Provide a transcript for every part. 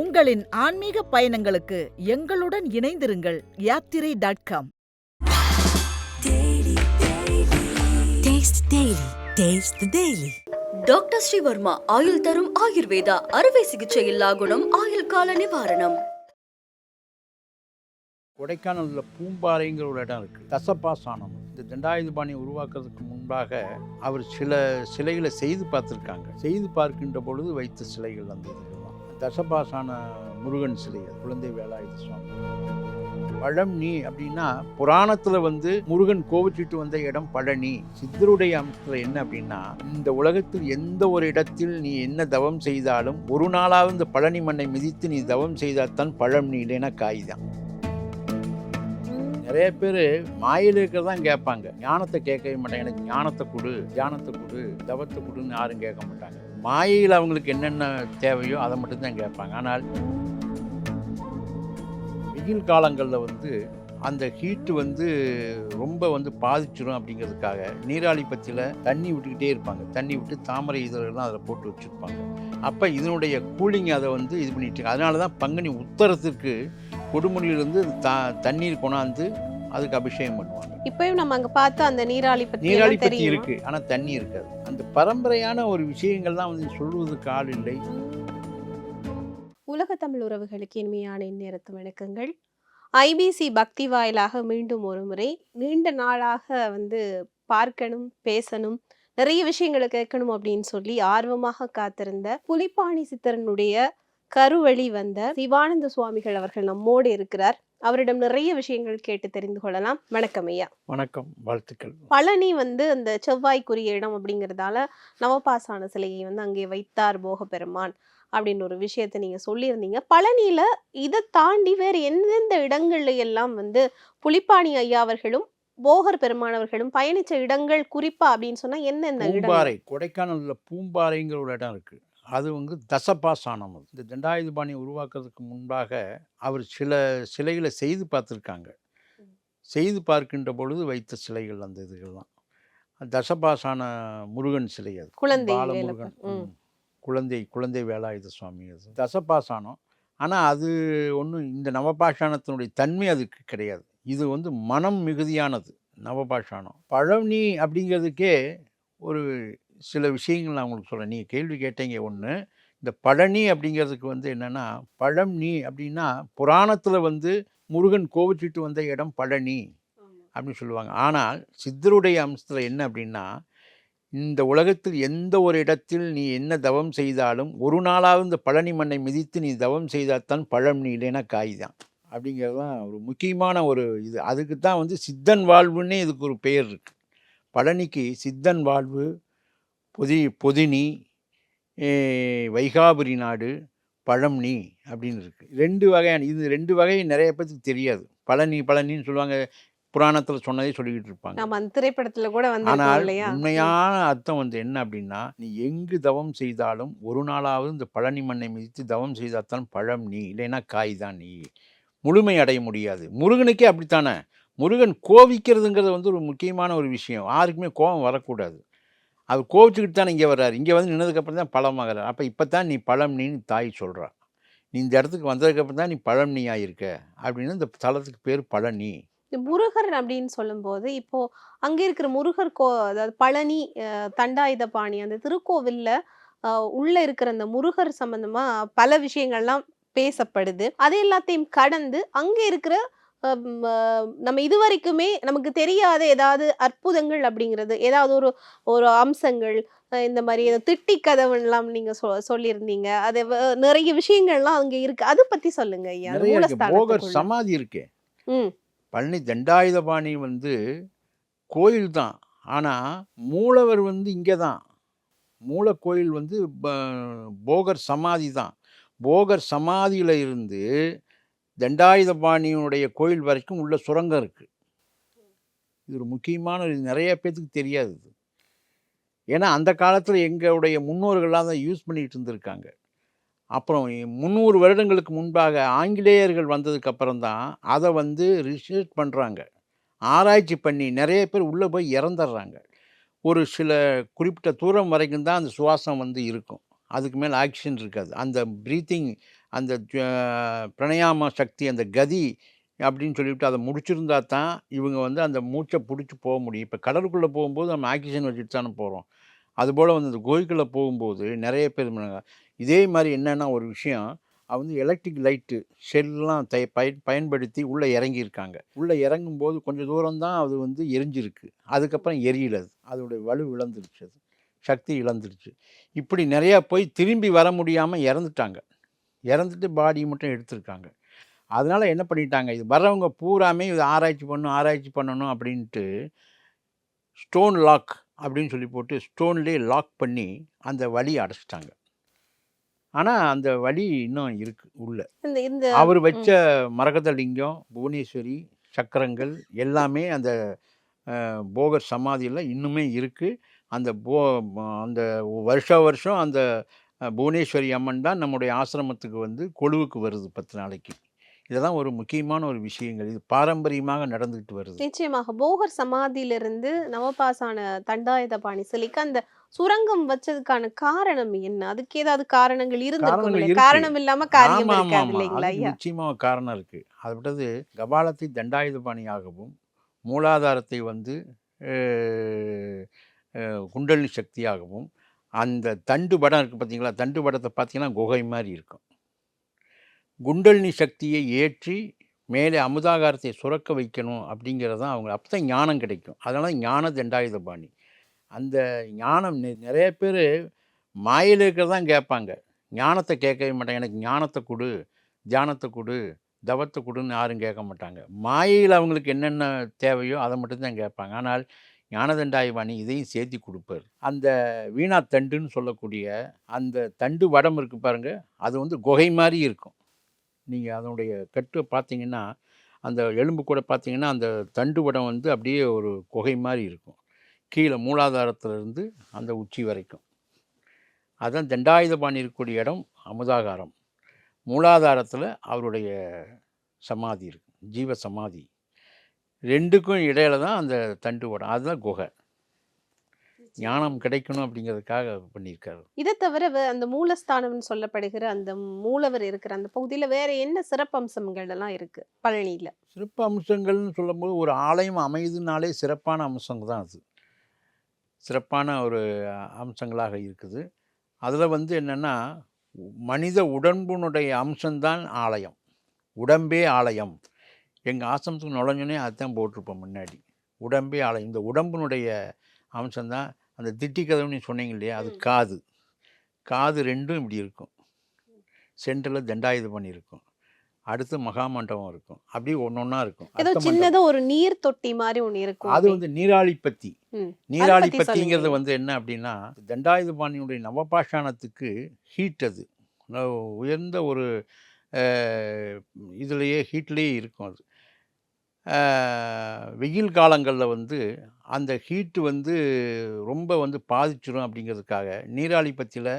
உங்களின் ஆன்மீக பயணங்களுக்கு எங்களுடன் இணைந்திருங்கள் Yathirai dot com Taste Daily. Taste the Daily. Doctor Srivarma ஆயுள் தரும் ஆயுர்வேதா அறுவை சிகிச்சை இல்லா குணம் ஆயுள் கால நிவாரணம் கொடைக்கானலில் பூம்பாறைங்கிற ஒரு இடம் இருக்குது தசப்பாசானம் இந்த தண்டாயுதபாணியை உருவாக்குறதுக்கு முன்பாக அவர் சில சிலைகளை செய்து பார்த்துருக்காங்க. செய்து பார்க்கின்ற பொழுது வைத்த சிலைகள் அந்த இதுகள்லாம் தசபாசான முருகன் சிலை குழந்தை வேலாயுத சுவாமி. பழனி அப்படின்னா புராணத்தில் வந்து முருகன் கோவிச்சிட்டு வந்த இடம் பழனி சித்தருடைய அம்சத்தில் என்ன அப்படின்னா இந்த உலகத்தில் எந்த ஒரு இடத்தில் நீ என்ன தவம் செய்தாலும் ஒரு நாளாவது இந்த பழனி மண்ணை மிதித்து நீ தவம் செய்தால் தான் பழம் நீ இல்லைன்னா காய் தான். நிறைய பேர் மாயில் இருக்கிறதான் கேட்பாங்க. ஞானத்தை கேட்கவே மாட்டாங்க. எனக்கு ஞானத்தை கொடு தியானத்தை கொடு தவத்தை கொடுன்னு யாரும் கேட்க மாட்டாங்க. மாயையில் அவங்களுக்கு என்னென்ன தேவையோ அதை மட்டும்தான் கேட்பாங்க. ஆனால் வெயில் காலங்களில் வந்து அந்த ஹீட்டு வந்து ரொம்ப வந்து பாதிச்சிடும் அப்படிங்கிறதுக்காக நீராளி பத்தியில் தண்ணி விட்டுக்கிட்டே இருப்பாங்க. தண்ணி விட்டு தாமரை இதழ்கள்லாம் அதில் போட்டு வச்சுருப்பாங்க. அப்போ இதனுடைய கூலிங் அதை வந்து இது பண்ணிட்டு அதனால தான் பங்குனி உத்தரத்துக்கு கொடுமுடியிலிருந்து த தண்ணீர் கொண்டாந்து அதுக்கு அபிஷேகம் பண்ணுவாங்க. இப்பயும் நம்ம அங்க பார்த்த அந்த நீராளி பத்தி நீராளி தெரியுமா? இருக்கு. ஆனால் தண்ணி இருக்காது. அந்த பரம்பரையான ஒரு விஷயங்கள் தான் வந்து சொல்வதற்கு ஆள் இல்லை. உலக தமிழ் உறவுகளுக்கு இனிமையான இந்நேரத்து வணக்கங்கள். ஐபிசி பக்தி வாயிலாக மீண்டும் ஒரு முறை நீண்ட நாளாக வந்து பார்க்கணும் பேசணும் நிறைய விஷயங்களை கேட்கணும் அப்படின்னு சொல்லி ஆர்வமாக காத்திருந்த புலிப்பாணி சித்தரனுடைய கருவழி வந்த சிவானந்த சுவாமிகள் அவர்கள் நம்மோடு இருக்கிறார். அவரிடம் நிறைய விஷயங்கள் கேட்டு தெரிந்து கொள்ளலாம். வணக்கம் ஐயா. வணக்கம். வாழ்த்துக்கள். பழனி வந்து அந்த செவ்வாய்க்குரிய இடம் அப்படிங்கிறதால நவபாசான சிலையை வந்து அங்கே வைத்தார் போக பெருமான் அப்படின்னு ஒரு விஷயத்த நீங்க சொல்லியிருந்தீங்க. பழனியில இதை தாண்டி வேறு எந்தெந்த இடங்கள்ல எல்லாம் வந்து புலிப்பாணி ஐயா அவர்களும் போகர் பெருமான் அவர்களும் பயணிச்ச இடங்கள் குறிப்பா அப்படின்னு சொன்னா என்னென்ன பூம்பாறை. கொடைக்கானலில் பூம்பாறைங்கிற ஒரு இடம் இருக்குது அது வந்து தசப்பாசானம் அது. இந்த தண்டாயுதபாணியை உருவாக்குறதுக்கு முன்பாக அவர் சில சிலைகளை செய்து பார்த்துருக்காங்க. செய்து பார்க்கின்ற பொழுது வைத்த சிலைகள் அந்த இதுகள்லாம் தசபாசான முருகன் சிலை அது. குழந்தை பாலமுருகன். குழந்தை குழந்தை வேலாயுத சுவாமி அது. தசபாசானம். ஆனால் அது ஒன்றும் இந்த நவபாஷாணத்தினுடைய தன்மை அதுக்கு கிடையாது. இது வந்து மனம் மிகுதியானது நவபாஷாணம். பழனி அப்படிங்கிறதுக்கே ஒரு சில விஷயங்கள் நான் உங்களுக்கு சொல்கிறேன் நீங்கள் கேள்வி கேட்டீங்க ஒன்று இந்த பழனி அப்படிங்கிறதுக்கு வந்து என்னென்னா பழனி அப்படின்னா புராணத்தில் வந்து முருகன் கோவிச்சிட்டு வந்த இடம் பழனி அப்படின்னு சொல்லுவாங்க. ஆனால் சித்தருடைய அம்சத்தில் என்ன அப்படின்னா இந்த உலகத்தில் எந்த ஒரு இடத்தில் நீ என்ன தவம் செய்தாலும் ஒரு நாளாவது இந்த பழனி மண்ணை மிதித்து நீ தவம் செய்தால் தான் பழம் நீ இல்லைன்னா காய் தான். அப்படிங்கிறது தான் ஒரு முக்கியமான ஒரு இது. அதுக்கு தான் வந்து சித்தன் வாழ்வுன்னே இதுக்கு ஒரு பெயர் இருக்கு. பழனிக்கு சித்தன் வாழ்வு பொதி பொதினி வைகாபுரி நாடு பழம்னி அப்படின்னு இருக்கு. ரெண்டு வகையான இது ரெண்டு வகை நிறைய பேருக்கு தெரியாது. பழனி பழனின்னு சொல்லுவாங்க. புராணத்தில் சொன்னதே சொல்லிக்கிட்டு இருப்பாங்க. நம்ம அந்த திரைப்படத்துல கூட வந்து ஆனால் உண்மையான அர்த்தம் வந்து என்ன அப்படின்னா நீ எங்கு தவம் செய்தாலும் ஒரு நாளாவது இந்த பழனி மண்ணை மிதித்து தவம் செய்தால்தான் பழம் நீ இல்லைன்னா காய் தான் நீ. முழுமை அடைய முடியாது. முருகனுக்கே அப்படித்தானே? முருகன் கோவிக்கிறதுங்கிறது வந்து ஒரு முக்கியமான ஒரு விஷயம். யாருக்குமே கோபம் வரக்கூடாது. அவர் கோவிச்சுக்கிட்டு தான் இங்கே வர்றாரு. இங்கே வந்து நின்னதுக்கப்புறம் தான் பழமாகிறார் அப்போ இப்போ தான் நீ பழம் நீன்னு தாய் சொல்கிறா நீ இந்த இடத்துக்கு வந்ததுக்கப்புறம் தான் நீ பழம் இருக்க? அப்படின்னு இந்த தலத்துக்கு பேர் பழனி. இந்த முருகர் அப்படின்னு சொல்லும்போது இப்போ அங்கே இருக்கிற முருகர் கோ அதாவது பழனி தண்டாயுதபாணி அந்த திருக்கோவிலில் உள்ளே இருக்கிற அந்த முருகர் சம்மந்தமாக பல விஷயங்கள்லாம் பேசப்படுது. அது எல்லாத்தையும் கடந்து அங்கே இருக்கிற நம்ம இதுவரைக்குமே நமக்கு தெரியாத ஏதாவது அற்புதங்கள் அப்படிங்கிறது ஏதாவது ஒரு ஒரு அம்சங்கள் இந்த மாதிரி திட்டி கதவுலாம் நீங்க சொ சொல்லியிருந்தீங்க. அது வ- நிறைய விஷயங்கள்லாம் அங்க இருக்கு. அதை பத்தி சொல்லுங்க ஐயா அந்த நிறைய இருக்கு. போகர் மூலஸ்தானத்துக்குள்ள. சமாதி இருக்கே. ம். பழனி தண்டாயுதபாணி வந்து கோயில் தான். ஆனால் மூலவர் வந்து இங்கே தான். மூல கோயில் வந்து ப- போகர் சமாதி தான். போகர் சமாதியில் இருந்து தண்டாயுதபாணியினுடைய கோயில் வரைக்கும் உள்ள சுரங்கம் இருக்குது இது ஒரு முக்கியமான இது நிறைய பேத்துக்கு தெரியாது இது. ஏன்னா அந்த காலத்தில் எங்களுடைய முன்னோர்கள்லாம் தான் யூஸ் பண்ணிகிட்டு இருந்திருக்காங்க. அப்புறம் முந்நூறு வருடங்களுக்கு முன்பாக ஆங்கிலேயர்கள் வந்ததுக்கு அப்புறம் தான் அதை வந்து ரிசர்ச் பண்ணுறாங்க ஆராய்ச்சி பண்ணி நிறைய பேர் உள்ளே போய் இறந்துடுறாங்க. ஒரு சில குறிப்பிட்ட தூரம் வரைக்கும் தான் அந்த சுவாசம் வந்து இருக்கும். அதுக்கு மேலே ஆக்சிஜன் இருக்காது. அந்த ப்ரீத்திங் அந்த பிரணயாம சக்தி அந்த கதி அப்படின்னு சொல்லிவிட்டு அதை முடிச்சிருந்தா தான் இவங்க வந்து அந்த மூச்சை பிடிச்சி போக முடியும். இப்போ கடலுக்குள்ளே போகும்போது நம்ம ஆக்சிஜன் வச்சுட்டு தானே போகிறோம் அதுபோல் வந்து அந்த கோயிலுக்குள்ளே போகும்போது நிறைய பேர் இதே மாதிரி என்னென்னா ஒரு விஷயம் அது வந்து எலக்ட்ரிக் லைட்டு செல்லாம் தை பயன் பயன்படுத்தி உள்ளே இறங்கியிருக்காங்க. உள்ளே இறங்கும்போது கொஞ்சம் தூரம் தான் அது வந்து எரிஞ்சிருக்கு. அதுக்கப்புறம் எரியல அது. அதோடைய வலு இழந்துருச்சு அது. சக்தி இழந்துருச்சு. இப்படி நிறையா போய் திரும்பி வர முடியாமல் இறந்துட்டாங்க. இறந்துட்டு பாடி மட்டும் எடுத்திருக்காங்க. அதனால என்ன பண்ணிட்டாங்க இது வர்றவங்க பூராமே இது ஆராய்ச்சி பண்ணணும் ஆராய்ச்சி பண்ணணும் அப்படின்ட்டு ஸ்டோன் லாக் அப்படின்னு சொல்லி போட்டு ஸ்டோன்லேயே லாக் பண்ணி அந்த வழியை அடைச்சிட்டாங்க. ஆனால் அந்த வழி இன்னும் இருக்கு உள்ள. அவர் வச்ச மரகத லிங்கம் புவனேஸ்வரி சக்கரங்கள் எல்லாமே அந்த போகர் சமாதியில் இன்னுமே இருக்குது அந்த போ அந்த வருஷ வருஷம் அந்த புவனேஸ்வரி அம்மன் தான் நம்முடைய ஆசிரமத்துக்கு வந்து கொழுவுக்கு வருது பத்து நாளைக்கு. இதெல்லாம் ஒரு முக்கியமான ஒரு விஷயங்கள். இது பாரம்பரியமாக நடந்துக்கிட்டு வருது. நிச்சயமாக. போகர் சமாதியிலிருந்து நவபாசான தண்டாயுதபாணி சிலைக்கு அந்த சுரங்கம் வச்சதுக்கான காரணம் என்ன? அதுக்கு ஏதாவது காரணங்கள்? இருக்கு. காரணம் இல்லாம காரியம் ஆமா, ஆமா, இருக்காது ஆமா. இல்லைங்களா? அதுக்கு ஐயா? நிச்சயமா ஒரு காரணம் இருக்கு. அது விட்டது கபாலத்தை தண்டாயுதபாணியாகவும் மூலாதாரத்தை வந்து குண்டலினி சக்தியாகவும் அந்த தண்டு படம் இருக்குது பார்த்தீங்களா தண்டு படத்தை பார்த்தீங்கன்னா குகை மாதிரி இருக்கும். குண்டலினி சக்தியை ஏற்றி மேலே அமுதாகாரத்தை சுரக்க வைக்கணும் அப்படிங்கிறது தான் அவங்க அப்போ தான் ஞானம் கிடைக்கும். அதனால் ஞான தண்டாயுதபாணி அந்த ஞானம் நிறைய பேர் மாயில் இருக்கிறதான் கேட்பாங்க. ஞானத்தை கேட்கவே மாட்டாங்க. எனக்கு ஞானத்தை கொடு தியானத்தை கொடு தவத்தை கொடுன்னு யாரும் கேட்க மாட்டாங்க. மாயையில் அவங்களுக்கு என்னென்ன தேவையோ அதை மட்டும்தான் கேட்பாங்க. ஆனால் ஞானதண்டாயவாணி இதையும் சேர்த்தி கொடுப்பார். அந்த வீணா தண்டுன்னு சொல்லக்கூடிய அந்த தண்டு வடம் இருக்கு பாருங்க அது வந்து குகை மாதிரி இருக்கும். நீங்கள் அதனுடைய கட்டு பார்த்தீங்கன்னா அந்த எலும்பு கூட பார்த்தீங்கன்னா அந்த தண்டு வடம் வந்து அப்படியே ஒரு குகை மாதிரி இருக்கும். கீழே மூலாதாரத்திலிருந்து அந்த உச்சி வரைக்கும். அதுதான் தண்டாயுதபாணி இருக்கக்கூடிய இடம் அமுதாகாரம். மூலாதாரத்தில் அவருடைய சமாதி இருக்கு ஜீவ சமாதி ரெண்டுக்கும் இடையில தான் அந்த தண்டு வடம் அதுதான் குகை. ஞானம் கிடைக்கணும் அப்படிங்கிறதுக்காக பண்ணியிருக்காரு. இதை தவிர அந்த மூலஸ்தானம்னு சொல்லப்படுகிற அந்த மூலவர் இருக்கிற அந்த பகுதியில வேற என்ன சிறப்பம்சங்கள் எல்லாம் இருக்கு பழனியில? சிறப்பு அம்சங்கள்னு சொல்லும்போது ஒரு ஆலயம் அமையுதுனாலே சிறப்பான அம்சங்க தான் அது. சிறப்பான ஒரு அம்சங்களாக இருக்குது. அதில் வந்து என்னென்னா மனித உடம்பினுடைய அம்சம்தான் ஆலயம். உடம்பே ஆலயம். எங்கள் ஆசிரமத்துக்கு நுழைஞ்சோன்னே அதுதான் போட்டிருப்போம் முன்னாடி. உடம்பே ஆலயம் இந்த உடம்பினுடைய அம்சம்தான் அந்த திட்டி கதவுன்னு சொன்னீங்க இல்லையா அது காது. காது ரெண்டும் இப்படி இருக்கும். சென்டரில் தண்டாயுதம் இருக்கும். அடுத்து மகாமண்டபம் இருக்கும். அப்படி ஒன்று ஒன்றா இருக்கும். ஏதோ அர்த்த மண்டபம். சின்னதா ஒரு நீர் தொட்டி மாதிரி ஒண்ணு இருக்கும் அது வந்து நீராளிப்பத்தி ம். நீராளிப்பத்திங்கிறது சொல்லுங்க. வந்து என்ன அப்படின்னா தண்டாயுதபாணியுடைய நவபாஷாணத்துக்கு ஹீட் அது. உயர்ந்த ஒரு இதுலேயே ஹீட்லேயே இருக்கும் அது. வெயில் காலங்களில் வந்து அந்த ஹீட்டு வந்து ரொம்ப வந்து பாதிச்சிடும் அப்படிங்கிறதுக்காக நீராளிப்பத்தியில்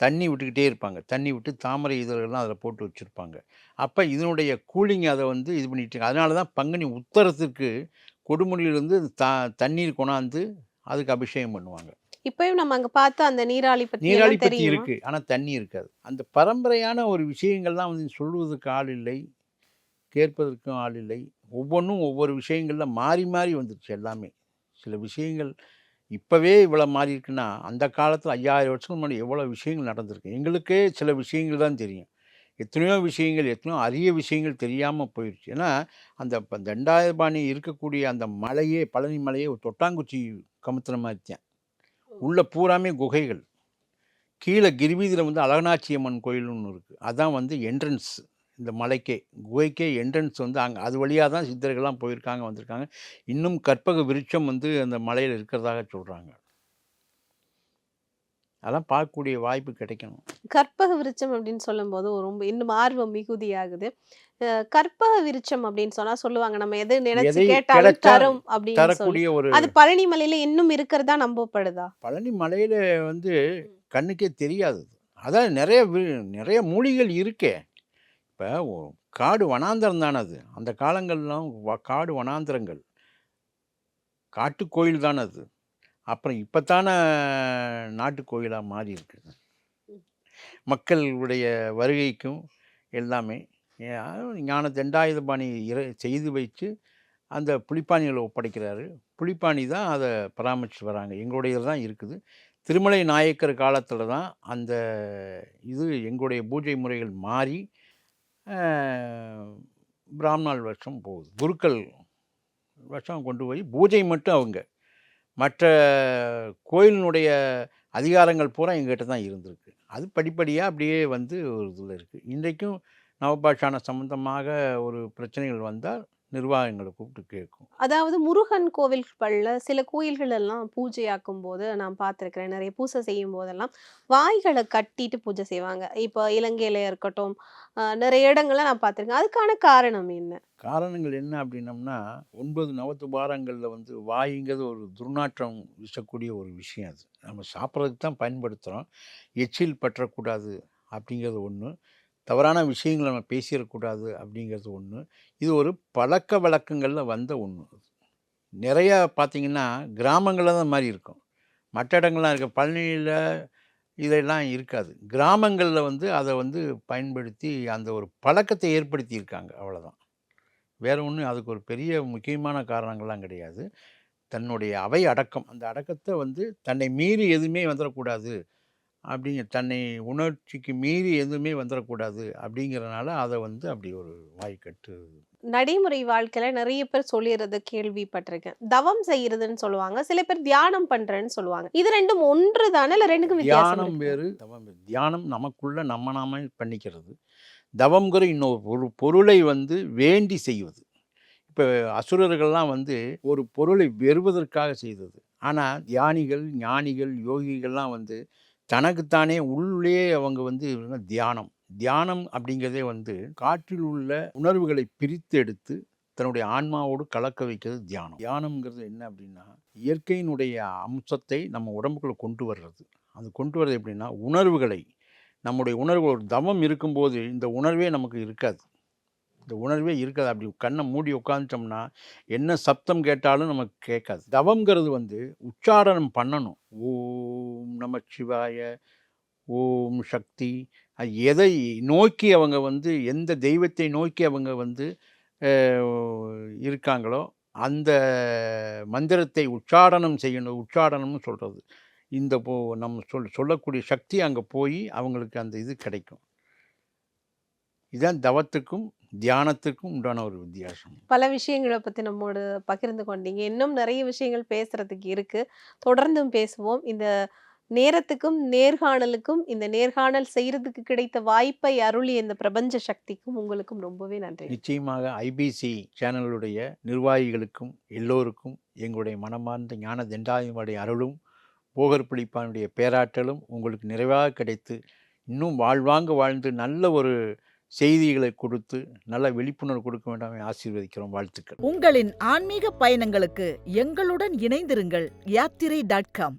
தண்ணி விட்டுக்கிட்டே இருப்பாங்க. தண்ணி விட்டு தாமரை இதழ்கள்லாம் அதில் போட்டு வச்சுருப்பாங்க. அப்போ இதனுடைய கூலிங் அதை வந்து இது பண்ணிட்டு. அதனால தான் பங்குனி உத்தரத்துக்கு கொடுமுடியிலிருந்து தா தண்ணீர் கொண்டாந்து அதுக்கு அபிஷேகம் பண்ணுவாங்க. இப்பயும் நம்ம அங்க பார்த்தா அந்த நீராளி பத்தி நீராளி எல்லாம் பத்தி தெரியுமா? இருக்கு. ஆனால் தண்ணி இருக்காது. அந்த பரம்பரையான ஒரு விஷயங்கள்லாம் வந்து சொல்லுவதற்கு ஆள் இல்லை கேட்பதற்கும் ஆள் இல்லை. ஒவ்வொன்றும் ஒவ்வொரு விஷயங்கள்ல மாறி மாறி வந்துருச்சு எல்லாமே. சில விஷயங்கள் இப்போவே இவ்வளோ மாறி இருக்குன்னா அந்த காலத்தில் ஐயாயிரம் வருஷத்துக்கு முன்னாடி எவ்வளோ விஷயங்கள் நடந்திருக்கு? எங்களுக்கே சில விஷயங்கள் தான் தெரியும். எத்தனையோ விஷயங்கள் எத்தனையோ அரிய விஷயங்கள் தெரியாமல் போயிடுச்சு ஏன்னா அந்த தண்டாயுதபாணி இருக்கக்கூடிய அந்த மலையே பழனி மலையே ஒரு தொட்டாங்குச்சி கமுத்துன மாதிரி தான் உள்ள பூராமே குகைகள். கீழே கிரிவீதியில் வந்து அழகனாச்சி அம்மன் கோயில்னு ஒன்று இருக்குது அதான் வந்து என்ட்ரன்ஸ் இந்த மலைக்கே குகைக்கே என்ட்ரன்ஸ் வந்து அங்கே அது வழியாக தான் சித்தர்கள்லாம் போயிருக்காங்க வந்திருக்காங்க. இன்னும் கற்பக விருட்சம் வந்து அந்த மலையில் இருக்கிறதாக சொல்கிறாங்க அதெல்லாம் பார்க்கக்கூடிய வாய்ப்பு கிடைக்கணும். கற்பக விருட்சம் அப்படின்னு சொல்லும்போது ரொம்ப இன்னும் ஆர்வம் மிகுதியாகுது. கற்பக விருட்சம் அப்படின்னு சொன்னா சொல்லுவாங்க நம்ம எது நினைச்சு கேட்டாலும் தரும் அப்படின்னு ஒரு அது பழனி மலையில இன்னும் இருக்கிறதா நம்பப்படுதா? பழனி மலையில் வந்து கண்ணுக்கே தெரியாது. அதான் நிறைய நிறைய மூலிகைகள் இருக்கே. இப்போ காடு வனாந்தரம் தானே அது. அந்த காலங்கள்லாம் காடு வனாந்தரங்கள். காட்டுக்கோயில் தானே அது. அப்புறம் இப்போ தானே நாட்டு கோயிலாக மாறி இருக்குது மக்களுடைய வருகைக்கும் எல்லாமே ஞான தண்டாயுதபாணி இற செய்து வைத்து அந்த புலிப்பாணிகளை ஒப்படைக்கிறாரு. புலிப்பாணி தான் அதை பராமரித்து வராங்க. எங்களுடையது தான் இருக்குது. திருமலை நாயக்கர் காலத்தில் தான் அந்த இது எங்களுடைய பூஜை முறைகள் மாறி பிராமணால் வருஷம் போகுது. குருக்கள் வருஷம் கொண்டு போய் பூஜை மட்டும் அவங்க. மற்ற கோயிலினுடைய அதிகாரங்கள் பூரா எங்ககிட்ட தான் இருந்திருக்கு. அது படிப்படியாக அப்படியே வந்து ஒரு இதில் இருக்குது இன்றைக்கும் நவபாஷான சம்மந்தமாக ஒரு பிரச்சனைகள் வந்தால் நிர்வாகங்களை கூப்பிட்டு கேட்கும். அதாவது முருகன் கோவில்கள்ல சில கோயில்கள் எல்லாம் பூஜையாக்கும் போது நான் பார்த்திருக்கிறேன். நிறைய பூஜை செய்யும் போதெல்லாம் வாய்களை கட்டிட்டு பூஜை செய்வாங்க. இப்போ இலங்கையில இருக்கட்டும் நிறைய இடங்கள்ல நான் பார்த்திருக்கேன். அதுக்கான காரணம் என்ன? காரணங்கள் என்ன அப்படின்னம்னா ஒன்பது நவத்துபாரங்களில் வந்து வாய்ங்கிறது ஒரு துர்நாற்றம் வீசக்கூடிய ஒரு விஷயம் அது. நம்ம சாப்பிட்றதுக்கு தான் பயன்படுத்துகிறோம் எச்சில் பற்றக்கூடாது அப்படிங்கிறது ஒன்று தவறான விஷயங்களை நம்ம பேசிடக்கூடாது அப்படிங்கிறது ஒன்று இது ஒரு பழக்க வழக்கங்களில் வந்த ஒன்று நிறையா பார்த்திங்கன்னா கிராமங்களில் தான் மாதிரி இருக்கும். மற்ற இடங்கள்லாம் இருக்க. பழனியில் இதெல்லாம் இருக்காது. கிராமங்களில் வந்து அதை வந்து பயன்படுத்தி அந்த ஒரு பழக்கத்தை ஏற்படுத்தியிருக்காங்க. அவ்வளோதான் வேற ஒன்றும் அதுக்கு ஒரு பெரிய முக்கியமான காரணங்கள்லாம் கிடையாது. தன்னுடைய அவை அடக்கம். அந்த அடக்கத்தை வந்து தன்னை மீறி எதுவுமே வந்துடக்கூடாது அப்படிங்க. தன்னை உணர்ச்சிக்கு மீறி எதுவுமே வந்துடக்கூடாது அப்படிங்கிறனால அதை வந்து அப்படி ஒரு வாய்க்கட்டு. நடைமுறை வாழ்க்கையில நிறைய பேர் சொல்லிடுறது கேள்விப்பட்டிருக்கேன். தவம் செய்யறதுன்னு சொல்லுவாங்க. சில பேர் தியானம் பண்றேன்னு சொல்லுவாங்க. இது ரெண்டும் ஒன்று தானே? இல்ல ரெண்டுக்கும் தியானம்? வேறு தவம் தியானம் நமக்குள்ள நம்ம நாம பண்ணிக்கிறது. தவம்ங்கிற இன்னொரு பொருள் பொருளை வந்து வேண்டி செய்வது. இப்போ அசுரர்கள்லாம் வந்து ஒரு பொருளை வெறுவதற்காக செய்தது. ஆனால் தியானிகள் ஞானிகள் யோகிகள்லாம் வந்து தனக்குத்தானே உள்ளே அவங்க வந்து தியானம். தியானம் அப்படிங்கிறதே வந்து காற்றில் உள்ள உணர்வுகளை பிரித்து எடுத்து தன்னுடைய ஆன்மாவோடு கலக்க வைக்கிறது தியானம். தியானம்ங்கிறது என்ன அப்படின்னா இயற்கையினுடைய அம்சத்தை நம்ம உடம்புக்குள்ளே கொண்டு வர்றது. அது கொண்டு வர்றது எப்படின்னா உணர்வுகளை. நம்முடைய உணர்வு ஒரு தவம் இருக்கும்போது இந்த உணர்வே நமக்கு இருக்காது. இந்த உணர்வே இருக்காது. அப்படி கண்ணை மூடி உட்காந்துட்டோம்னா என்ன சப்தம் கேட்டாலும் நமக்கு கேட்காது. தவம்ங்கிறது வந்து உச்சாரணம் பண்ணணும். ஓ நம சிவாய ஓம் சக்தி. அது எதை நோக்கி அவங்க வந்து எந்த தெய்வத்தை நோக்கி அவங்க வந்து இருக்காங்களோ அந்த மந்திரத்தை உச்சாடனம் செய்யணும் உச்சாடனம்னு சொல்கிறது இந்த போ நம்ம சொல் சொல்லக்கூடிய சக்தி அங்கே போய் அவங்களுக்கு அந்த இது கிடைக்கும். இதுதான் தவத்துக்கும் தியானத்துக்கும் உண்டான ஒரு வித்தியாசம். பல விஷயங்களை பற்றி நம்மோடு பகிர்ந்து கொண்டீங்க. இன்னும் நிறைய விஷயங்கள் பேசுகிறதுக்கு இருக்குது தொடர்ந்தும் பேசுவோம். இந்த நேரத்துக்கும் நேர்காணலுக்கும் இந்த நேர்காணல் செய்யறதுக்கு கிடைத்த வாய்ப்பை அருளிய இந்த பிரபஞ்ச சக்திக்கும் உங்களுக்கும் ரொம்பவே நன்றி. நிச்சயமாக ஐபிசி சேனலுடைய நிர்வாகிகளுக்கும் எல்லோருக்கும் எங்களுடைய மனமார்ந்த ஞான தண்டாயுடைய அருளும் போகர் பிடிப்பானுடைய பேராற்றலும் உங்களுக்கு நிறைவாக கிடைத்து இன்னும் வாழ்வாங்க வாழ்ந்து நல்ல ஒரு செய்திகளை கொடுத்து நல்ல விழிப்புணர்வு கொடுக்க வேண்டாம் ஆசீர்வதிக்கிறோம். வாழ்த்துக்கள். உங்களின் ஆன்மீக பயணங்களுக்கு எங்களுடன் இணைந்திருங்கள். Yathirai dot com.